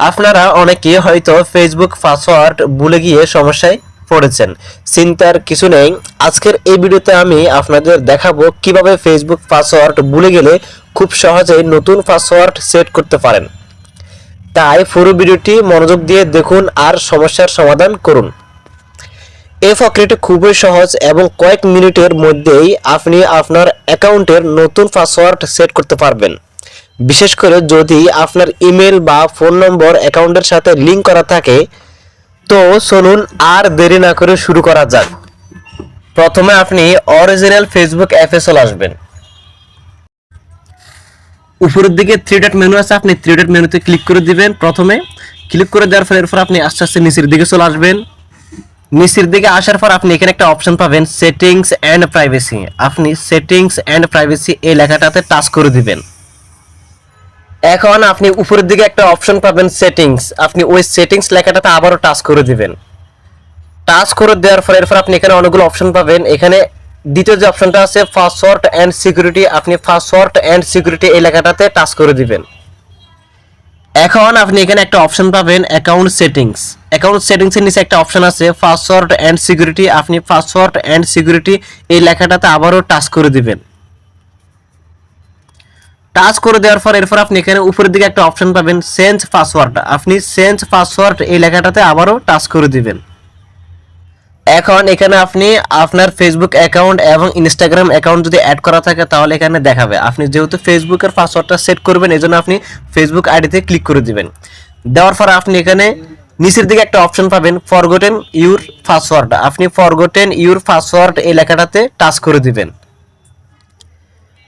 আপনারা অনেকে হয়তো ফেসবুক পাসওয়ার্ড ভুলে গিয়ে সমস্যায় পড়েছেন। চিন্তার কিছু নেই। আজকের এই ভিডিওতে আমি আপনাদের দেখাবো কীভাবে ফেসবুক পাসওয়ার্ড ভুলে গেলে খুব সহজেই নতুন পাসওয়ার্ড সেট করতে পারেন। তাই পুরো ভিডিওটি মনোযোগ দিয়ে দেখুন আর সমস্যার সমাধান করুন। এই প্রক্রিয়াটি খুবই সহজ এবং কয়েক মিনিটের মধ্যেই আপনি আপনার অ্যাকাউন্টের নতুন পাসওয়ার্ড সেট করতে পারবেন। বিশেষ করে যদি আপনার ইমেল বা ফোন নম্বর অ্যাকাউন্টের সাথে লিংক করা থাকে, তো চলুন আর দেরি না করে শুরু করা যাক। প্রথমে আপনি অরিজিনাল ফেসবুক অ্যাপে চলে আসবেন। উপরের দিকে থ্রি ডট মেনু আছে, আপনি থ্রি ডট মেনুতে ক্লিক করে দিবেন প্রথমে। ক্লিক করে দেওয়ার পর এরপর আপনি আস্তে আস্তে নিচের দিকে চলে আসবেন। নিচের দিকে আসার পর আপনি এখানে একটা অপশন পাবেন সেটিংস অ্যান্ড প্রাইভেসি আপনি সেটিংস অ্যান্ড প্রাইভেসি এই লেখাটাতে টাচ করে দিবেন। এখন আপনি উপরের দিকে একটা অপশন পাবেন সেটিংস আপনি ওই সেটিংস লেখাটাতে আবারও টাচ করে দিবেন। টাচ করে দেওয়ার পর এরপর আপনি এখানে অনেকগুলো অপশন পাবেন। এখানে দ্বিতীয় যে অপশনটা আছে পাসওয়ার্ড অ্যান্ড সিকিউরিটি আপনি পাসওয়ার্ড অ্যান্ড সিকিউরিটি এই লেখাটাতে টাচ করে দিবেন। এখন আপনি এখানে একটা অপশন পাবেন অ্যাকাউন্ট সেটিংস অ্যাকাউন্ট সেটিংস এর নিচে একটা অপশন আছে পাসওয়ার্ড অ্যান্ড সিকিউরিটি আপনি পাসওয়ার্ড অ্যান্ড সিকিউরিটি এই লেখাটাতে আবারও টাচ করে দিবেন। টাচ করে দেওয়ার পর এরপর আপনি এখানে উপরের দিকে একটা অপশন পাবেন চেঞ্জ পাসওয়ার্ড আপনি চেঞ্জ পাসওয়ার্ড এই লেখাটাতে আবারও টাচ করে দিবেন। এখন এখানে আপনি আপনার ফেসবুক অ্যাকাউন্ট এবং ইনস্টাগ্রাম অ্যাকাউন্ট যদি অ্যাড করা থাকে, তাহলে এখানে দেখাবে। আপনি যেহেতু ফেসবুকের পাসওয়ার্ডটা সেট করবেন এই জন্য আপনি ফেসবুক আইডিতে ক্লিক করে দিবেন। দেওয়ার পর আপনি এখানে নিচের দিকে একটা অপশন পাবেন ফরগটেন ইউর পাসওয়ার্ড আপনি ফরগটেন ইউর পাসওয়ার্ড এই লেখাটাতে টাচ করে দিবেন।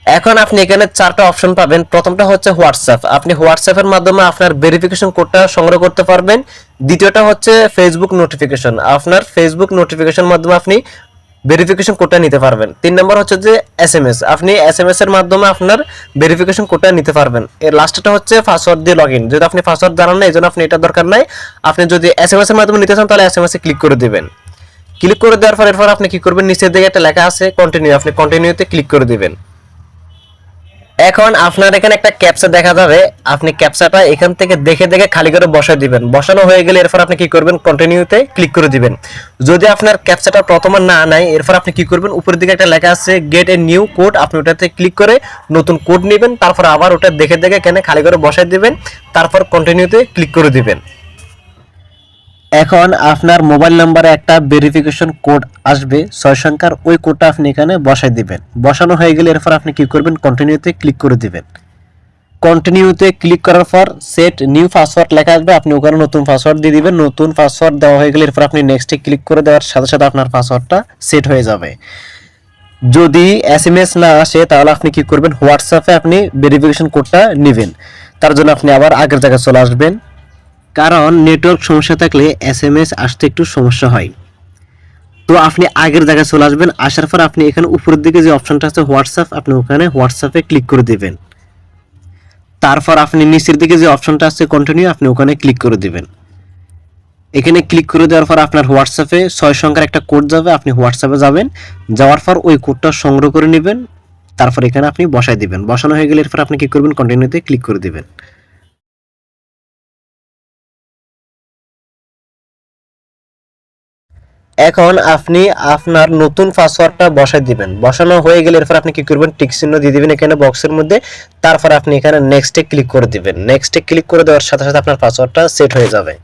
এখন আপনি এখানে চারটা অপশন পাবেন। প্রথমটা হচ্ছে হোয়াটসঅ্যাপ আপনি হোয়াটসঅ্যাপের মাধ্যমে আপনার ভেরিফিকেশন কোডটা সংগ্রহ করতে পারবেন। দ্বিতীয়টা হচ্ছে ফেসবুক নোটিফিকেশন আপনার ফেসবুক নোটিফিকেশন মাধ্যমে আপনি ভেরিফিকেশন কোডটা নিতে পারবেন। তিন নম্বর হচ্ছে যে এস এম এস আপনি এস এম এস এর মাধ্যমে আপনার ভেরিফিকেশন কোডটা নিতে পারবেন। এর লাস্টটা হচ্ছে পাসওয়ার্ড দিয়ে লগ ইন যদি আপনি পাসওয়ার্ড জানান না এই জন্য আপনি এটা দরকার নাই। আপনি যদি এস এম এস এর মাধ্যমে নিতে চান, তাহলে এস এম এস এ ক্লিক করে দিবেন। ক্লিক করে দেওয়ার পর এরপর আপনি কি করবেন? নিচের দিকে একটা লেখা আছে কন্টিনিউ আপনি কন্টিনিউতে ক্লিক করে দিবেন। এখন আপনার এখানে একটা ক্যাপচা দেখা যাবে। আপনি ক্যাপচাটা এখান থেকে দেখে দেখে খালি করে বসাই দিবেন। বসানো হয়ে গেলে এরপর আপনি কি করবেন? কন্টিনিউতে ক্লিক করে দিবেন। যদি আপনার ক্যাপচাটা প্রথমে না নাই এরপর আপনি কি করবেন? উপরের দিকে একটা লেখা আছে গেট এ নিউ কোড আপনি ওটাতে ক্লিক করে নতুন কোড নেবেন। তারপর আবার ওটা দেখে দেখে এখানে খালি করে বসাই দিবেন। তারপর কন্টিনিউতে ক্লিক করে দিবেন। এখন আপনার মোবাইল নাম্বারে একটা ভেরিফিকেশন কোড আসবে। ছয় সংখ্যার ওই কোডটা আপনি এখানে বসাই দিবেন। বসানো হয়ে গেলে এরপর আপনি কি করবেন? কন্টিনিউতে ক্লিক করে দিবেন। কন্টিনিউতে ক্লিক করার পর সেট নিউ পাসওয়ার্ড লেখা আসবে। আপনি ওখানে নতুন পাসওয়ার্ড দিয়ে দিবেন। নতুন পাসওয়ার্ড দেওয়া হয়ে গেলে এরপর আপনি নেক্সটে ক্লিক করে দেওয়ার সাথে সাথে আপনার পাসওয়ার্ডটা সেট হয়ে যাবে। যদি এস এম এস না আসে, তাহলে আপনি কি করবেন? হোয়াটসঅ্যাপে আপনি ভেরিফিকেশন কোডটা নেবেন। তার জন্য আপনি আবার আগের জায়গায় চলে আসবেন। কারণ নেটওয়ার্ক সমস্যা থাকলে এস এম এস আসতে একটু সমস্যা হয়। তো আপনি আগের জায়গায় চলে আসবেন, আসার পর আপনি এখানে উপরের দিকে যে অপশনটা আছে হোয়াটসঅ্যাপ আপনি ওখানে হোয়াটসঅ্যাপে ক্লিক করে দেবেন। তারপর আপনি নিচের দিকে যে অপশনটা আছে কন্টিনিউ আপনি ওখানে ক্লিক করে দেবেন। এখানে ক্লিক করে দেওয়ার পর আপনার হোয়াটসঅ্যাপে ছয় সংখ্যার একটা কোড যাবে, আপনি হোয়াটসঅ্যাপে যাবেন। যাওয়ার পর ওই কোডটা সংগ্রহ করে নেবেন। তারপর এখানে আপনি বসাই দিবেন। বসানো হয়ে গেলে এরপর আপনি কি করবেন? কন্টিনিউতে ক্লিক করে দিবেন। এখন আপনি আপনার নতুন পাসওয়ার্ডটা বসাই দিবেন। বসানো হয়ে গেলে এরপর আপনি কি করবেন? টিক চিহ্ন দিয়ে দিবেন এখানে বক্সের মধ্যে। তারপর আপনি এখানে নেক্সটে ক্লিক করে দিবেন। নেক্সটে ক্লিক করে দেওয়ার সাথে সাথে আপনার পাসওয়ার্ডটা সেট হয়ে যাবে।